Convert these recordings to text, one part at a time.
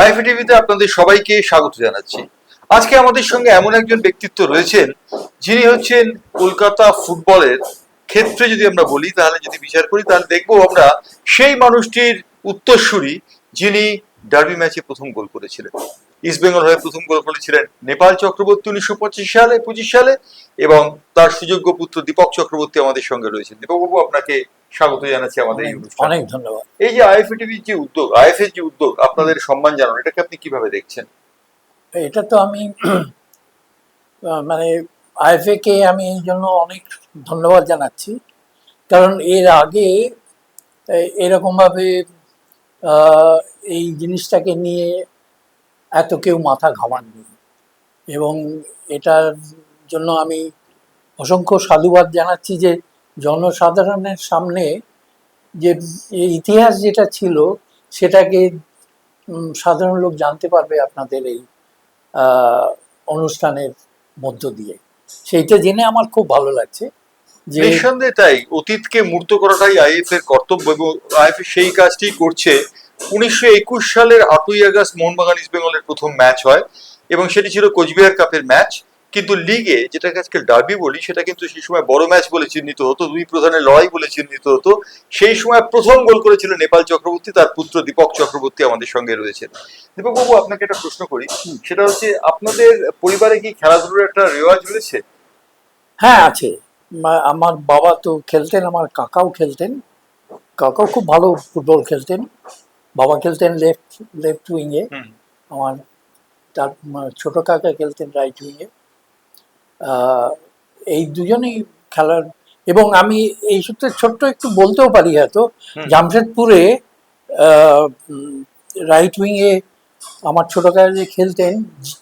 IFA টিভিতে আপনাদের সবাইকে স্বাগত জানাচ্ছি। আজকে আমাদের সঙ্গে এমন একজন ব্যক্তিত্ব রয়েছেন, যিনি হচ্ছেন কলকাতা ফুটবলের ক্ষেত্রে যদি আমরা বলি, তাহলে যদি বিচার করি, তাহলে দেখব আমরা সেই মানুষটির উত্তরসূরি, যিনি ডার্বি ম্যাচে প্রথম গোল করেছিলেন। ইস্ট বেঙ্গল হয়ে প্রথম গোল করেছিলেন নেপাল চক্রবর্তী উনিশশো পঁচিশ সালে পঁচিশ সালে, এবং তার সুযোগ্য পুত্র দীপক চক্রবর্তী আমাদের সঙ্গে রয়েছেন। দীপকবাবু, আপনাকে স্বাগত জানাচ্ছি আমাদের অনেক- ধন্যবাদ। এই যে আইএফএ টিভির যে উদ্যোগ আইএফএ যে উদ্যোগ আপনাদের সম্মান জানানো এটাকে আপনি কীভাবে দেখছেন? এটা তো আমি মানে আইএফএ কে আমি এই জন্য অনেক ধন্যবাদ জানাচ্ছি। কারণ এর আগে এরকমভাবে এই জিনিসটাকে নিয়ে এত কেউ মাথা ঘামাননি। এবং এটার জন্য আমি অসংখ্য সাধুবাদ জানাচ্ছি যে জনসাধারণের সামনে যে ইতিহাস যেটা ছিল, সেটাকে সাধারণ লোক জানতে পারবে আপনাদের এই অনুষ্ঠানের মধ্য দিয়ে। সেইটা জেনে আমার খুব ভালো লাগছে যে নিঃসন্দেহে তাই, অতীতকে মূর্ত করাটাই আইএফ এর কর্তব্য এবং আইএফ সেই কাজটি করছে। উনিশশো একুশ সালের আটই আগস্ট মোহনবাগান ইস্ট বেঙ্গলের প্রথম ম্যাচ হয় এবং সেটি ছিল কোচবিহার কাপের ম্যাচ। কিন্তু লিগে যেটাকে আজকে ডার্বি বলি সেটা কিন্তু সেই সময় বড় ম্যাচ বলে চিহ্নিত হতো দুই প্রধানের লড়াই বলে চিহ্নিত হতো। সেই সময় প্রথম গোল করেছিল নেপাল চক্রবর্তী তার পুত্র দীপক চক্রবর্তী আমাদের সঙ্গে রয়েছেন। দীপক বাবু আপনাকে একটা প্রশ্ন করি। সেটা হচ্ছে আপনাদের পরিবারে কি খেলাধুলোর একটা রেওয়াজ রয়েছে? হ্যাঁ আছে। আমার বাবা তো খেলতেন আমার কাকাও খেলতেন। কাকাও খুব ভালো ফুটবল খেলতেন। বাবা খেলতেন লেফট লেফট উইংয়ে। আমার তার ছোট কাকা খেলতেন রাইট উইংয়ে এই দুজনেই খেলার এবং আমি এই সূত্রে ছোট্ট একটু বলতেও পারি হয়তো জামশেদপুরে রাইট উইংয়ে আমার ছোট কাকা যে খেলতেন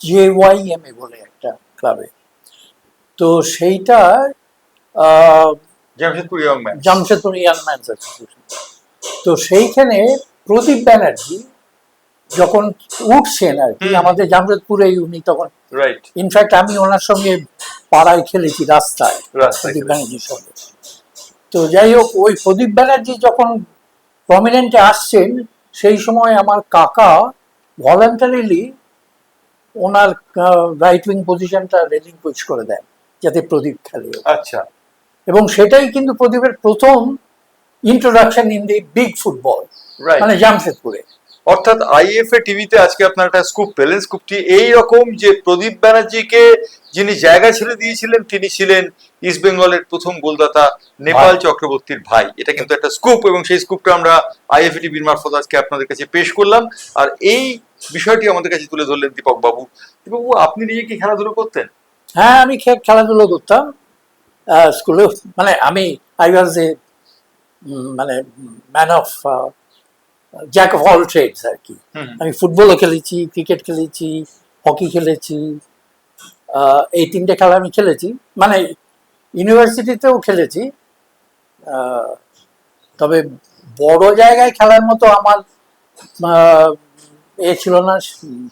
জে ওয়াই এম এ বলে একটা ক্লাবে তো সেইটা আহ, Jamshedpur young man Jamshedpur young association তো সেইখানে প্রদীপ ব্যানার্জি যখন উঠছেন আর কি। আমাদের জামশেদপুরে উনি তখন রাইট ইনফ্যাক্ট আমি ওনার সঙ্গে পাড়ায় খেলেছি রাস্তায় রাস্তায় প্রদীপ ব্যানার্জির সঙ্গে। তো যাই হোক ওই প্রদীপ ব্যানার্জি যখন প্রমিনেন্টে আসছেন সেই সময় আমার কাকা ভলান্টারিলি ওনার রাইট উইং পজিশনটা রেলিং কোচ করে দেন যাতে প্রদীপ খেলে। আচ্ছা। এবং সেটাই কিন্তু প্রদীপের প্রথম introduction in the big football মানে জামশেদপুরে। অর্থাৎ আইএফএ টিভিতে আজকে আপনার একটা স্কুপ পেলেন। স্কুপটি এই রকম যে প্রদীপ ব্যানার্জিকে যিনি জায়গা ছেড়ে দিয়েছিলেন তিনি ছিলেন ইস্ট বেঙ্গলের প্রথম গোলদাতা নেপাল চক্রবর্তীর ভাই। এটা কিন্তু একটা স্কুপ এবং সেই স্কুপটা আমরা আইএফ এ টিভির মারফত আজকে আপনাদের কাছে পেশ করলাম। আর এই বিষয়টি আমাদের কাছে তুলে ধরলেন দীপক বাবু। দীপক বাবু আপনি নিজে কি খেলাধুলো করতেন? হ্যাঁ আমি খেলাধুলো করতাম। স্কুলে মানে আমি আই ওয়াজ এ মানে man of jack of all trades আর কি। আমি ফুটবলও খেলেছি ক্রিকেট খেলেছি হকি খেলেছি এই তিনটে খেলা আমি খেলেছি। মানে ইউনিভার্সিটিতেও খেলেছি। তবে বড় জায়গায় খেলার মতো আমার এ ছিল না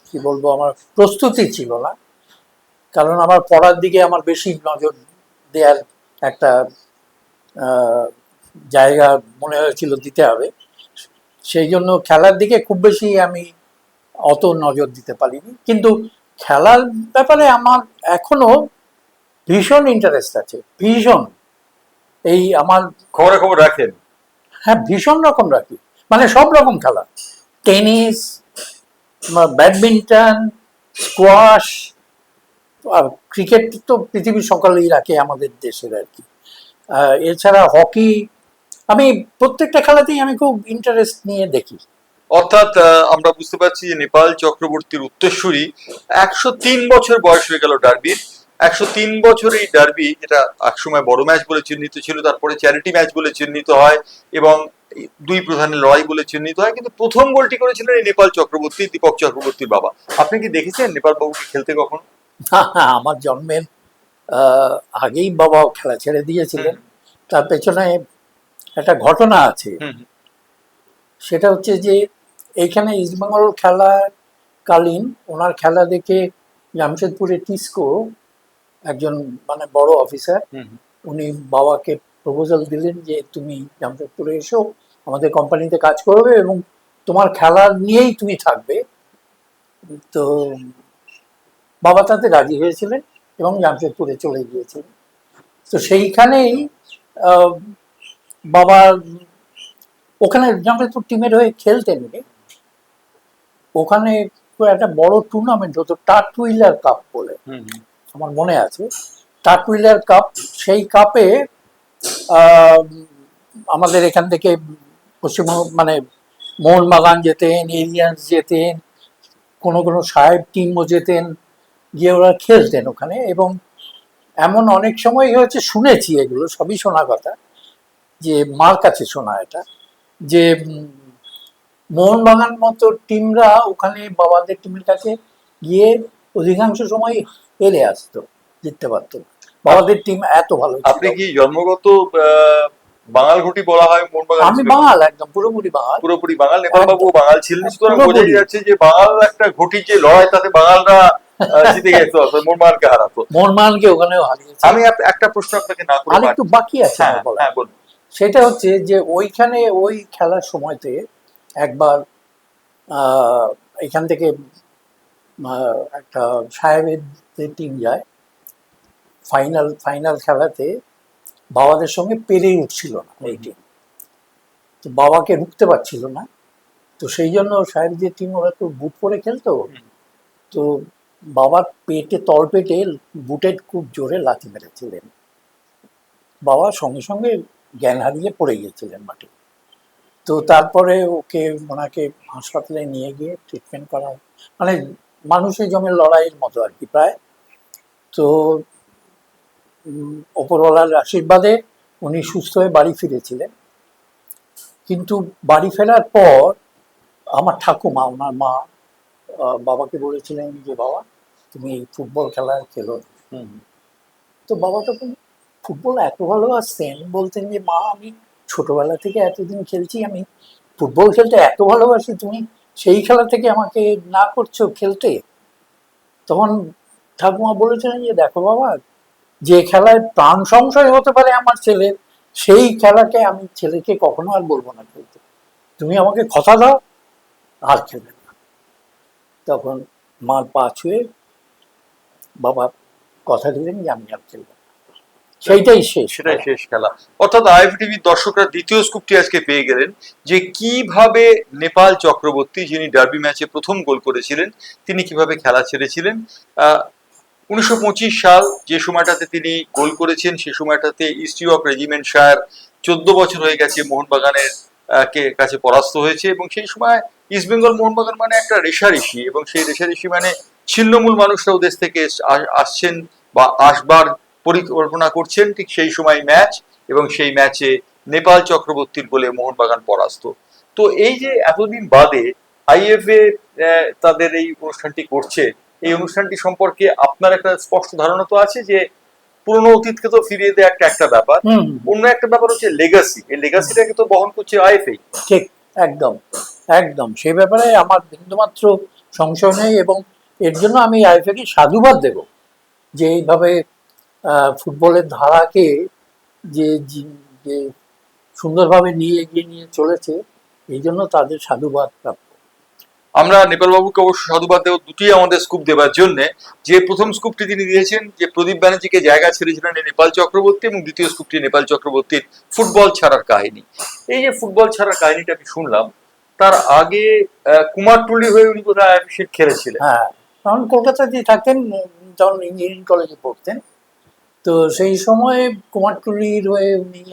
কি বলব আমার প্রস্তুতি ছিল না। কারণ আমার পড়ার দিকে আমার বেশি নজর দেওয়ার একটা আহ, জায়গা মনে হয়েছিল দিতে হবে। সেই জন্য খেলার দিকে খুব বেশি আমি অত নজর দিতে পারিনি। কিন্তু খেলার ব্যাপারে আমার এখনও ভীষণ ইন্টারেস্ট আছে ভীষণ। এই আমার খবরে খবর রাখেন? হ্যাঁ ভীষণ রকম রাখি। মানে সব রকম খেলা। টেনিস ব্যাডমিন্টন স্কোয়াশ আর ক্রিকেট তো পৃথিবীর সকলেই রাখে আমাদের দেশের আর কি। এছাড়া হকি আমি প্রত্যেকটা খেলাতেই আমি খুব ইন্টারেস্ট নিয়ে দেখি। অর্থাৎ আমরা বুঝতে পারছি যে নেপাল চক্রবর্তীর উত্তরসূরি একশো তিন বছর বয়স হয়ে গেল ডার্বির। একশো তিন বছর এই ডার্বি যেটা একসময় বড় ম্যাচ বলে চিহ্নিত ছিল তারপরে চ্যারিটি ম্যাচ বলে চিহ্নিত হয় এবং দুই প্রধানের লড়াই বলে চিহ্নিত হয় কিন্তু প্রথম গোলটি করেছিলেন এই নেপাল চক্রবর্তী দীপক চক্রবর্তীর বাবা। আপনি কি দেখেছেন নেপাল বাবুকে খেলতে কখন? আমার জন্মের আহ, আগেই বাবা খেলা ছেড়ে দিয়েছিলেন। তার পেছনে একটা ঘটনা আছে। সেটা হচ্ছে যে এইখানে ইস্টবেঙ্গল খেলাকালীন ওনার খেলা দেখে জামশেদপুরে টিস্কো একজন মানে বড় অফিসার উনি বাবাকে প্রপোজাল দিলেন যে তুমি জামশেদপুরে এসো আমাদের কোম্পানিতে কাজ করবে এবং তোমার খেলা নিয়েই তুমি থাকবে। তো বাবা তাতে রাজি হয়েছিলেন এবং জামশেদপুরে চলে গিয়েছিলেন। তো সেইখানেই আহ, বাবা ওখানে জামশেদপুর টিমের হয়ে খেলতেন উনি ওখানে একটা বড় টুর্নামেন্ট হতো টাট হুইলার কাপ বলে। আমার মনে আছে। টাট হুইলার কাপ সেই কাপে আমাদের এখান থেকে পশ্চিমবঙ্গ মানে মোহনবাগান যেতেন এলিয়ান্স যেতেন কোনো কোনো সাহেব টিমও যেতেন গিয়ে ওরা খেলতেন ওখানে। এবং এমন অনেক সময় হয়েছে শুনেছি এগুলো সবই শোনা কথা। যে মার কাছে শোনা এটা যে মোহনবাগান মতো টিমরা ওখানে বাবাদের টিমের কাছে গিয়ে অধিকাংশ সময় হেরে আসতো জিততে পারতো। বাবাদের টিম এত ভালো আপনি কি জন্মগত বাঙাল ঘটি বলা হয় মোহনবাগান আমি বাঙাল একদম পুরোপুরি বাঙাল। পুরোপুরি বাঙাল। নেপাল বাবু বাঙাল ছিলেন সুতরাং বোঝাই যাচ্ছে যে বাঙাল একটা ঘটি যে লড়াই তাতে বাঙালরা জিতে গেছে মোহনবাগানকে হারাতো। মোহনবাগানকে ওখানেও হারিয়েছে। আমি একটা প্রশ্ন আপনাকে না করে আর পারি। একটু বাকি আছে হ্যাঁ। হ্যাঁ বলুন। সেটা হচ্ছে যে ওইখানে ওই খেলার সময়তে একবার এখান থেকে একটা সাহেবের টিম যায়। ফাইনাল ফাইনাল খেলাতে বাবাদের সঙ্গে পেরেই উঠছিল না এই টিম তো বাবাকে রুখতে পারছিল না। তো সেই জন্য সাহেব যে টিম ওরা তো বুট পরে খেলতো। তো বাবার পেটে তল পেটে বুটের খুব জোরে লাথি মেরেছিলেন। বাবা সঙ্গে সঙ্গে জ্ঞান হারিয়ে পড়ে গিয়েছিলেন মাটি। তো তারপরে ওকে ওনাকে হাসপাতালে নিয়ে গিয়ে ট্রিটমেন্ট করা মানে মানুষের জমি লড়াইয়ের মতো আর কি প্রায়। তো ওপরওয়ালার আশীর্বাদে উনি সুস্থ হয়ে বাড়ি ফিরেছিলেন। কিন্তু বাড়ি ফেরার পর আমার ঠাকুমা ওনার মা বাবাকে বলেছিলেন যে বাবা তুমি ফুটবল খেলা খেলো। তো বাবা তখন ফুটবল এত ভালোবাসতেন বলতেন যে, মা, আমি ছোটবেলা থেকে এতদিন খেলছি, আমি ফুটবল খেলতে এত ভালোবাসি, তুমি সেই খেলা থেকে আমাকে না করছ খেলতে? তখন ঠাকুমা বলেছিলেন যে, দেখো বাবা, যে খেলায় প্রাণ সংশয় হতে পারে আমার ছেলের, সেই খেলাকে আমি ছেলেকে কখনো আর বলব না খেলতে। তুমি আমাকে কথা দাও, আর খেলবে না। তখন মার পা ছুঁয়ে বাবা কথা দিলেন যে, আমি আর খেলব। সেইটাই শেষ। সেটাই শেষ খেলা। অর্থাৎ আইএফটিভির দর্শকরা দ্বিতীয় স্কুপটি আজকে পেয়ে গেলেন যে কীভাবে নেপাল চক্রবর্তী, যিনি ডার্বি ম্যাচে প্রথম গোল করেছিলেন, তিনি কীভাবে খেলা ছেড়েছিলেন। উনিশশো পঁচিশ সাল যে সময়টাতে তিনি গোল করেছেন, সে সময়টাতে ইস্ট ইয়র্ক রেজিমেন্ট শায়ার চোদ্দ বছর হয়ে গেছে মোহনবাগানের কে, কাছে পরাস্ত হয়েছে এবং সেই সময় ইস্টবেঙ্গল মোহনবাগান মানে একটা রেশারেশি এবং সেই রেশারেশি মানে ছিন্নমূল মানুষরাও দেশ থেকে আসছেন বা আসবার পরিকল্পনা করছেন ঠিক সেই সময় ম্যাচ এবং সেই ম্যাচে নেপাল চক্রবর্তীর বলে মোহনবাগান পরাস্ত। তো এই যে এতদিন বাদে আইএফএ তাদের এই অনুষ্ঠানটি করছে এই অনুষ্ঠানটি সম্পর্কে আপনার একটা স্পষ্ট ধারণা তো আছে যে পুরনো অতীতকে তো ফিরিয়ে দেওয়া একটা একটা ব্যাপার। অন্য একটা ব্যাপার হচ্ছে লেগাসি এই লেগাসিটাকে তো বহন করছে আইএফএ। ঠিক একদম একদম। সেই ব্যাপারে আমার বিন্দুমাত্র সংশয় নেই এবং এর জন্য আমি আইফেকে সাধুবাদ দেব যে এইভাবে ফুটবলের ধারাকে যে সুন্দরভাবে নিয়ে এগিয়ে নিয়ে চলেছে এই জন্য তাদের সাধুবাদ প্রাপ্য। আমরা নেপাল বাবুকে অবশ্য সাধুবাদ দেব দুটি আমাদের স্কুপ দেওয়ার জন্য যে প্রথম স্কুপটি তিনি দিয়েছেন যে প্রদীপ ব্যানার্জিকে জায়গা ছেড়েছিলেন নেপাল চক্রবর্তী এবং দ্বিতীয় স্কুপটি নেপাল চক্রবর্তীর ফুটবল ছাড়ার কাহিনী। এই যে ফুটবল ছাড়ার কাহিনীটা আমি শুনলাম তার আগে কুমারটুলি হয়ে উনি অ্যাফিসিয়েট খেলেছিলেন। হ্যাঁ কারণ কলকাতাতে থাকতেন তখন ইঞ্জিনিয়ারিং কলেজে পড়তেন। তো সেই সময় কুমারটুলির হয়ে উনি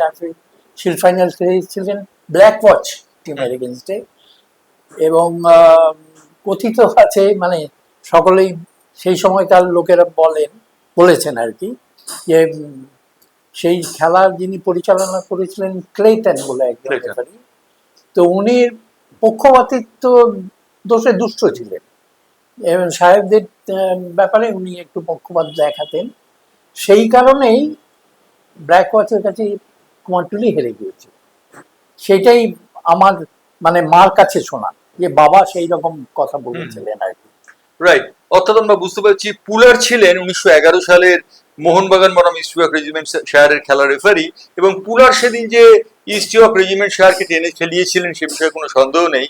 শিল ফাইনাল খেলেছিলেন ব্ল্যাক ওয়াচ টিমের এগেনস্টে। এবং কথিত আছে মানে সকলেই সেই সময়কার লোকেরা বলেন বলেছেন আর কি যে সেই খেলা যিনি পরিচালনা করেছিলেন ক্লেটন বলে একজন referee। তো উনি পক্ষপাতিত্ব দোষে দুষ্ট ছিলেন। এবং সাহেবদের ব্যাপারে উনি একটু পক্ষপাত দেখাতেন। সেই কারণেই ব্ল্যাক ওয়াচের কাছে কুমারটুলি হেরে গিয়েছে। সেটাই আমার মানে মার কাছে শোনা যে বাবা সেই রকম কথা বলেছিলেন আর কি। রাইট অর্থাৎ আমরা বুঝতে পারছি পুলার ছিলেন উনিশশো এগারো সালের মোহনবাগান বনাম ইস্ট ইয়র্ক রেজিমেন্ট শায়ারের খেলা রেফারি এবং পুলার সেদিন যে ইস্ট ইয়র্ক রেজিমেন্ট শায়ারকে টেনে খেলিয়েছিলেন সে বিষয়ে কোনো সন্দেহ নেই।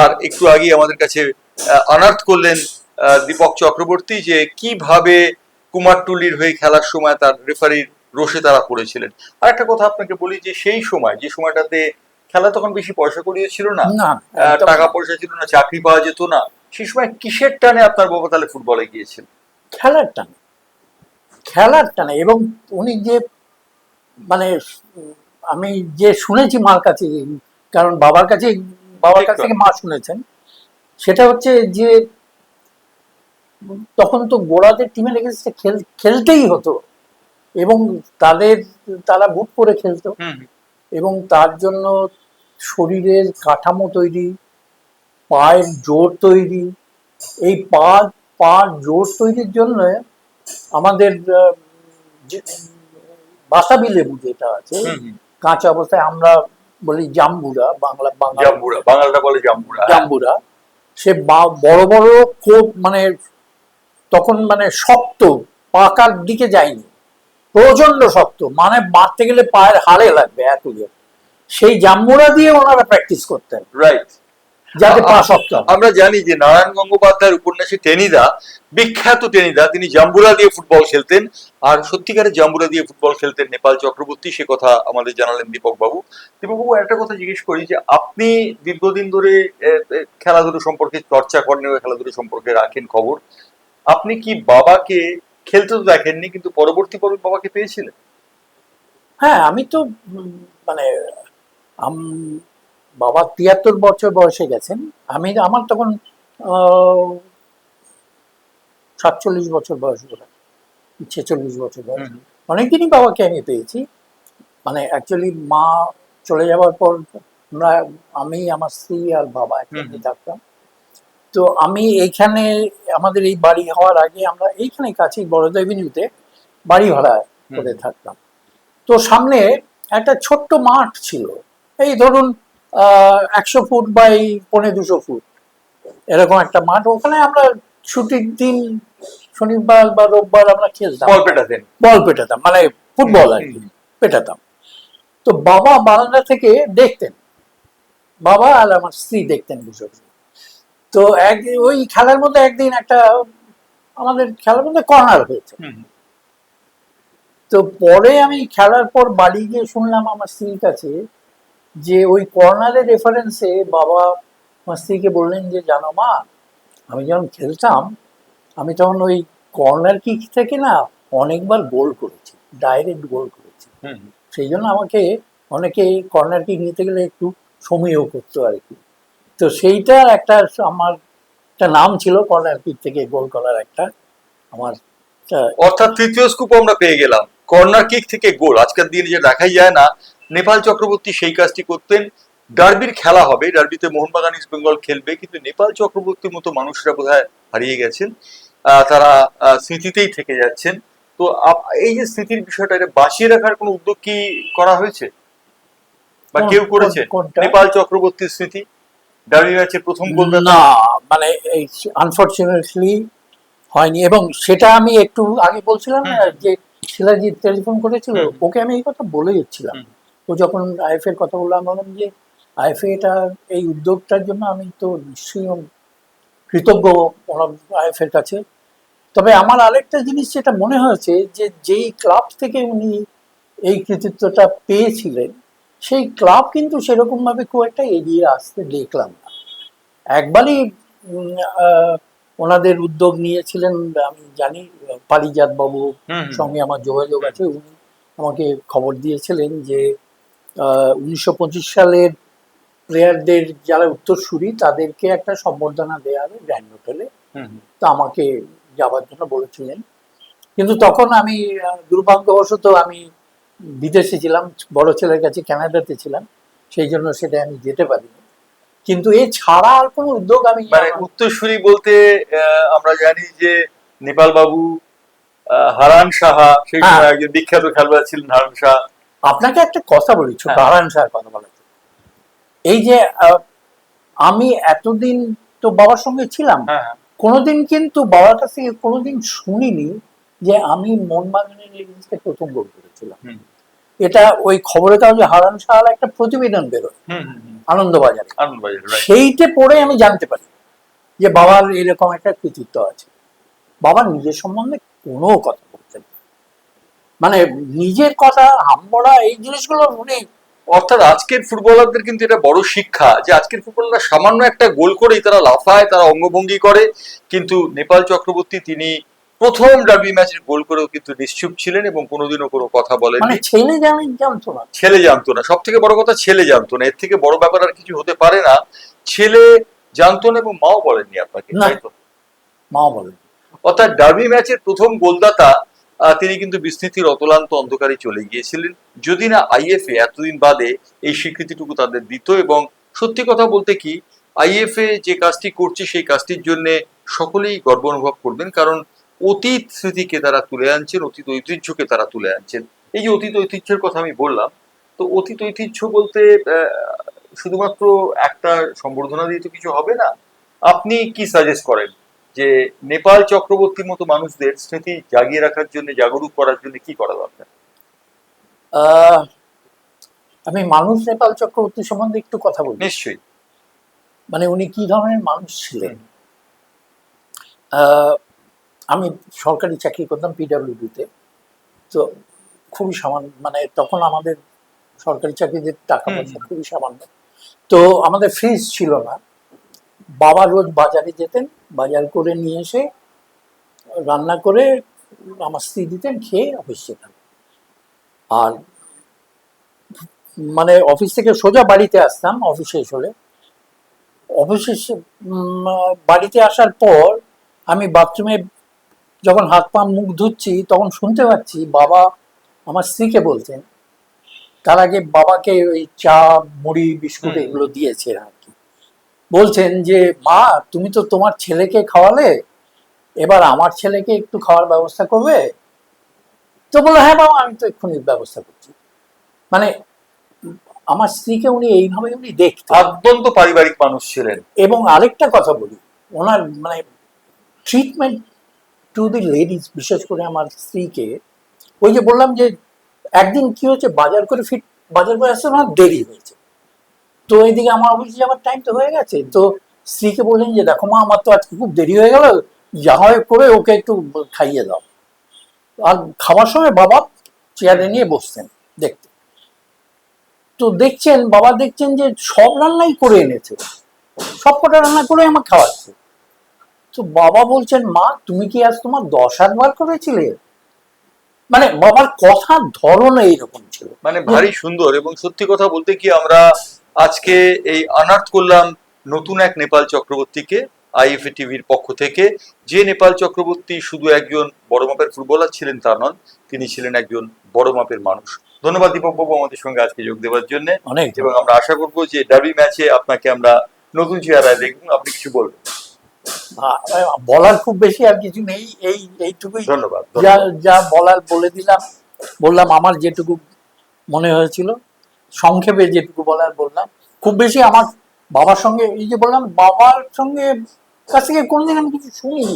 আর একটু আগে আমাদের কাছে আনার্থ করলেন দীপক চক্রবর্তী যে কীভাবে কুমারটুলির হয়ে খেলার সময় তার রেফারির রোষে তারা পড়েছিলেন। আর একটা কথা আপনাকে বলি যে সেই সময় যে সময়টাতে খেলা তখন বেশি পয়সা করিয়ে ছিল না টাকা পয়সা ছিল না চাকরি পাওয়া যেত না সেই সময় কিসের টানে আপনার বাবা তাহলে ফুটবলে গিয়েছিল? খেলার টানে। খেলার টানে এবং উনি যে মানে আমি যে শুনেছি মার কাছে কারণ বাবার কাছে বাবার কাছ থেকে মা শুনেছেন সেটা হচ্ছে যে তখন তো গোড়াদের এগেনস্টে খেল খেলতেই হতো। এবং তাদের তারা বুট পরে খেলতো। এবং তার জন্য শরীরের কাঠামো তৈরি পায়ের জোর তৈরি এই পা পা জোর তৈরির জন্য আমাদের বাসাবি লেবু যেটা আছে কাঁচা অবস্থায় আমরা বলি জাম্বুরা বাংলা বাংলা জাম্বুরা বাঙালটা বলে জাম্বুরা জাম্বুরা। সে বা- বড় বড় কোপ মানে তখন মানে শক্ত পাকার দিকে যায়নি। প্রচণ্ড শক্ত মানে মারতে গেলে পায়ের হাড়ে লাগবে এত সেই জাম্বুরা দিয়ে ওনারা প্র্যাকটিস করতেন। রাইট যাতে পা শক্ত আমরা জানি যে নারায়ণ গঙ্গোপাধ্যায়ের উপন্যাসী টেনিদা বিখ্যাত টেনিদা তিনি জাম্বুরা দিয়ে ফুটবল খেলতেন আর সত্যিকারের জাম্বুরা দিয়ে ফুটবল খেলতেন নেপাল চক্রবর্তী সে কথা আমাদের জানালেন দীপক বাবু দীপক বাবু একটা কথা জিজ্ঞেস করি যে আপনি দীর্ঘদিন ধরে খেলাধুলো সম্পর্কে চর্চা করেন খেলাধুলো সম্পর্কে রাখেন খবর আপনি কি বাবাকে খেলতে তো দেখেননি কিন্তু পরবর্তী পর্বে বাবাকে পেয়েছিলেন? হ্যাঁ আমি তো মানে বাবা তিয়াত্তর বছর বয়সে গেছেন। আমি আমার তখন সাতচল্লিশ বছর বয়স বলে ছেচল্লিশ বছর বয়স। অনেকদিনই বাবাকে আমি পেয়েছি। মানে অ্যাকচুয়ালি মা চলে যাওয়ার পর আমরা আমি আমার স্ত্রী আর বাবা একসাথে থাকতাম। তো আমি এইখানে আমাদের এই বাড়ি হওয়ার আগে আমরা এইখানে কাছেই বড়দা এভিনিউতে বাড়ি ভাড়া করে থাকতাম। তো সামনে একটা ছোট্ট মাঠ ছিল। এই ধরুন একশো ফুট বাই পনে দুশো ফুট। এরকম একটা মাঠ। ওখানে আমরা ছুটির দিন শনিবার বা রোববার আমরা খেলতাম। বল পেটাতেন। বল পেটাতাম মানে ফুটবল আর কি পেটাতাম। তো বাবা বারান্দা থেকে দেখতেন। বাবা আর আমার স্ত্রী দেখতেন বসে। তো এক ওই খেলার মধ্যে একদিন একটা আমাদের খেলার মধ্যে কর্নার হয়েছে। তো পরে আমি খেলার পর বাড়ি গিয়ে শুনলাম আমার স্ত্রীর কাছে যে ওই কর্নারের রেফারেন্সে বাবা আমার স্ত্রীকে বললেন যে জানো মা আমি যখন খেলতাম আমি তখন ওই কর্নার কিক থেকে না অনেকবার গোল করেছি ডাইরেক্ট গোল করেছি। সেই জন্য আমাকে অনেকে কর্নার কিক নিতে গেলে একটু সময়ও করতো আর কি। তো সেইটা একটা আমার একটা নাম ছিল কর্নার কিক থেকে গোল করার একটা। আমার অর্থাৎ তৃতীয় স্কুপ আমরা পেয়ে গেলাম। কর্নার কিক থেকে গোল। আজকের দিনে যে দেখাই যায় না নেপাল চক্রবর্তী সেই কাজটি করতেন। ডার্বির খেলা হবে। ডার্বিতে মোহনবাগান ইস্ট বেঙ্গল খেলবে। কিন্তু নেপাল চক্রবর্তীর মতো মানুষরা বোধহয় হারিয়ে গেছেন। তারা স্মৃতিতেই থেকে যাচ্ছেন। তো এই যে স্মৃতির বিষয়টা এটা বাঁচিয়ে রাখার কোনো উদ্যোগ কি করা হয়েছে? বা কেউ করেছে? নেপাল চক্রবর্তীর স্মৃতি? ম্যাচের প্রথম গোলদাতা না মানে এই আনফর্চুনেটলি হয়নি। এবং সেটা আমি একটু আগে বলছিলাম না যে শিলাজিৎ টেলিফোন করেছিল ওকে আমি এই কথা বলে যাচ্ছিলাম। ও যখন আইএফ এর কথা বললাম বললাম যে আইএফ এটা এই উদ্যোগটার জন্য আমি তো নিশ্চয়ই কৃতজ্ঞ আইএফ এর কাছে। তবে আমার আরেকটা জিনিস যেটা মনে হয়েছে যে যেই ক্লাব থেকে উনি এই কৃতিত্বটা পেয়েছিলেন সেই ক্লাব কিন্তু সেরকম ভাবে খুব একটা এগিয়ে আসতে দেখলাম না একবারই ওনাদের উদ্যোগ নিয়েছিলেন আমি জানি পারিজাত বাবু। সঙ্গে আমার যোগাযোগ আছে উনি আমাকে খবর দিয়েছিলেন যে উনিশশো পঁচিশ সালের প্লেয়ারদের যারা উত্তরসূরি তাদেরকে একটা সম্বর্ধনা দেওয়া হবে গ্র্যান্ড হোটেলে। তো আমাকে যাওয়ার জন্য বলেছিলেন কিন্তু তখন আমি দুর্ভাগ্যবশত আমি বিদেশে ছিলাম বড় ছেলের কাছে কানাডাতে ছিলাম সেই জন্য সেটা আমি যেতে পারিনি কিন্তু এ ছাড়া আর কোনো উদ্যোগ আমি মানে উত্তরসূরি বলতে আমরা জানি যে নেপাল বাবু হারান সাহা সেই হ্যাঁ। সময় একজন বিখ্যাত খেলোয়াড় ছিলেন হারান শাহ আপনাকে একটা কথা বলি ছোট হ্যাঁ। হারান সাহেব কথা জন্য। এই যে আমি এতদিন তো বাবার সঙ্গে ছিলাম হ্যাঁ কোনোদিন কিন্তু বাবার কাছ থেকে কোনোদিন শুনিনি যে আমি মোহনবাগানের এগেন্সটে প্রথম গোল করেছিলাম। এটা ওই খবরের কাগজে হারান সাহার একটা প্রতিবেদন বেরোয়। আনন্দবাজারে. সেইটে পড়ে আমি জানতে পারি যে বাবার এরকম একটা কৃতিত্ব আছে বাবার নিজের সম্বন্ধে কোনো কথা বলতেন মানে নিজের কথা হাম্বড়া এই জিনিসগুলো উনি অর্থাৎ আজকের ফুটবলারদের কিন্তু এটা বড় শিক্ষা যে আজকের ফুটবলাররা সামান্য একটা গোল করেই তারা লাফায় তারা অঙ্গভঙ্গি করে কিন্তু নেপাল চক্রবর্তী তিনি প্রথম ডাবি ম্যাচের গোল করেও কিন্তু নিশ্চুপ ছিলেন এবং কোনোদিনও কোনো কথা বলেন মানে ছেলে জানতো না। ছেলে জানতো না। সব থেকে বড় কথা ছেলে জানতো না। এর থেকে বড় ব্যাপার আর কিছু হতে পারে না। ছেলে জানতো না এবং মাও বলেননি আপনাকে না। তাই তো? মা বলেন অর্থাৎ ডার্বি ম্যাচের প্রথম গোলদাতা তিনি কিন্তু বিস্তৃতির অতলান্ত অন্ধকারে চলে গিয়েছিলেন। যদি না আইএফএ এতদিন বাদে এই স্বীকৃতিটুকু তাদের দিত এবং সত্যি কথা বলতে কি আইএফএ যে কাজটি করছে সেই কাজটির জন্য সকলেই গর্ব অনুভব করবেন। কারণ অতীত স্মৃতিকে তারা তুলে আনছেন অতীত ঐতিহ্যকে তারা তুলে আনছেন। এই যে অতীত ঐতিহ্যের কথা আমি বললাম তো অতীত ঐতিহ্য বলতে শুধুমাত্র একটা সম্বর্ধনা দিয়ে তো কিছু হবে না। আপনি কি সাজেস্ট করেন যে নেপাল চক্রবর্তীর মতো মানুষদের স্মৃতি জাগিয়ে রাখার জন্য জাগরুক করার জন্য কি করা দরকার? আহ, আমি মানুষ নেপাল চক্রবর্তী সম্বন্ধে একটু কথা বলি। নিশ্চয়ই। মানে উনি কি ধরনের মানুষ ছিলেন? আহ, আমি সরকারি চাকরি করতাম পিডাব্লিউডিতে তো। খুবই সামান্য মানে তখন আমাদের সরকারি চাকরিদের টাকা পয়সা খুবই সামান্য। তো আমাদের ফ্রিজ ছিল না। বাবা রোজ বাজারে যেতেন বাজার করে নিয়ে এসে রান্না করে আমার স্ত্রী দিতেন খেয়ে অফিস যেতাম। আর মানে অফিস থেকে সোজা বাড়িতে আসতাম অফিস শেষ হলে। অফিসে বাড়িতে আসার পর আমি বাথরুমে যখন হাত পা মুখ ধুচ্ছি তখন শুনতে পাচ্ছি বাবা আমার স্ত্রীকে বলছেন তার আগে বাবাকে ওই চা মুড়ি বিস্কুট এগুলো দিয়েছে আর কি। বলছেন যে মা তুমি তো তোমার ছেলেকে খাওয়ালে এবার আমার ছেলেকে একটু খাওয়ার ব্যবস্থা করবে? তো বলল হ্যাঁ বাবা আমি তো এক্ষুনি ব্যবস্থা করছি। মানে আমার স্ত্রীকে উনি এইভাবে উনি দেখতেন। অত্যন্ত পারিবারিক মানুষ ছিলেন। এবং আরেকটা কথা বলি ওনার মানে ট্রিটমেন্ট টু দি লেডিস বিশেষ করে আমার স্ত্রীকে, ওই যে বললাম যে একদিন কি হচ্ছে বাজার করে ফিট বাজার করে আসতে ওনার দেরি হয়েছে। তো এইদিকে আমার অফিসে যাওয়ার টাইম তো হয়ে গেছে, তো স্ত্রীকে বললেন যে দেখো মা, আমার তো আজকে খুব দেরি হয়ে গেল, যা হয় করে ওকে একটু খাইয়ে দাও। আর খাওয়ার সময় বাবা চেয়ারে নিয়ে বসতেন দেখতে। তো দেখছেন, বাবা দেখছেন যে সব রান্নাই করে এনেছে সব কটা রান্না করে আমার খাওয়াচ্ছে। তো বাবা বলছেন মা তুমি কি আজ তোমার দশ হাতবার করেছিলে? মানে বাবার কথার ধরন এইরকম ছিল। মানে ভারী সুন্দর এবং সত্যি কথা বলতে কি আমরা আজকে এই আনার্থ করলাম নতুন এক নেপাল চক্রবর্তীকে আইএফএ টিভির পক্ষ থেকে। যে নেপাল চক্রবর্তী শুধু একজন বড় মাপের ফুটবলার ছিলেন তা নন তিনি ছিলেন একজন বড় মাপের মানুষ। ধন্যবাদ দীপক বাবু আমাদের সঙ্গে আজকে যোগ দেওয়ার জন্য। অনেক এবং আমরা আশা করব যে ডাবি ম্যাচে আপনাকে আমরা নতুন চেহারায় দেখব। আপনি কিছু বলবেন। বলার খুব বেশি আর কিছু নেই এই এইটুকুই। ধন্যবাদ যা যা বলার বলে দিলাম বললাম আমার যেটুকু মনে হয়েছিল সংক্ষেপে যেটুকু বলার বললাম। খুব বেশি আমার বাবার সঙ্গে এই যে বললাম বাবার সঙ্গে কাছ থেকে কোনোদিন আমি কিছু শুনিনি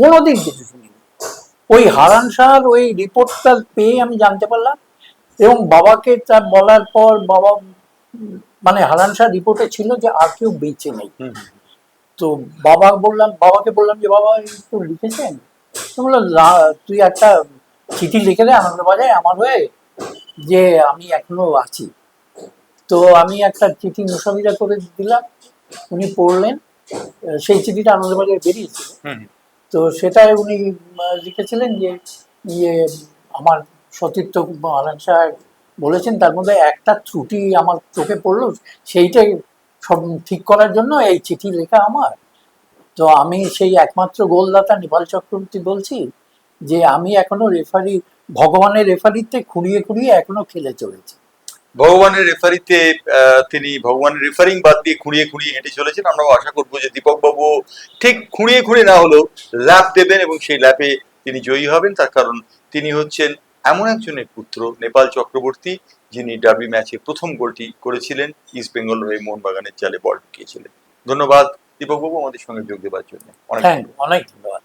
কোনোদিন কিছু শুনিনি। ওই হারান শাহর ওই রিপোর্টটা পেয়ে আমি জানতে পারলাম এবং বাবাকে তা বলার পর বাবা মানে হারান শাহ রিপোর্টে ছিল যে আর কেউ বেঁচে নেই। তো বাবা বললাম বাবাকে বললাম যে বাবা একটু লিখেছেন? তো বলল "না, তুই একটা চিঠি লিখে দে আনন্দবাজারে আমার হয়ে যে আমি এখনও আছি। তো আমি একটা চিঠি মুসাফিরা করে দিলাম উনি পড়লেন সেই চিঠিটা আনন্দবাজারে বেরিয়েছিল। তো সেটাই উনি লিখেছিলেন যে ইয়ে আমার সতীর্থ আলান সাহেব বলেছেন তার মধ্যে একটা ত্রুটি আমার চোখে পড়ল সেইটাই সব ঠিক করার জন্য এই চিঠি লেখা আমার। তো আমি সেই একমাত্র গোলদাতা নেপাল চক্রবর্তী বলছি যে আমি এখনও রেফারি ভগবানের রেফারিতে খুঁড়িয়ে খুঁড়িয়ে এখনও খেলে চলেছি। ভগবানের রেফারিতে তিনি ভগবানের রেফারিং বাদ দিয়ে খুঁড়িয়ে খুঁড়িয়ে হেঁটে চলেছেন। আমরাও আশা করব যে দীপক বাবু ঠিক খুঁড়িয়ে খুঁড়িয়ে না হলেও ল্যাপ দেবেন এবং সেই ল্যাপে তিনি জয়ী হবেন। তার কারণ তিনি হচ্ছেন এমন একজনের পুত্র নেপাল চক্রবর্তী যিনি ডার্বি ম্যাচে প্রথম গোলটি করেছিলেন ইস্ট বেঙ্গল হয়ে মোহনবাগানের চালে বল ঢুকিয়েছিলেন। ধন্যবাদ দীপক বাবু আমাদের সঙ্গে যোগ দেওয়ার জন্য। অনেক থ্যাংক অনেক ধন্যবাদ।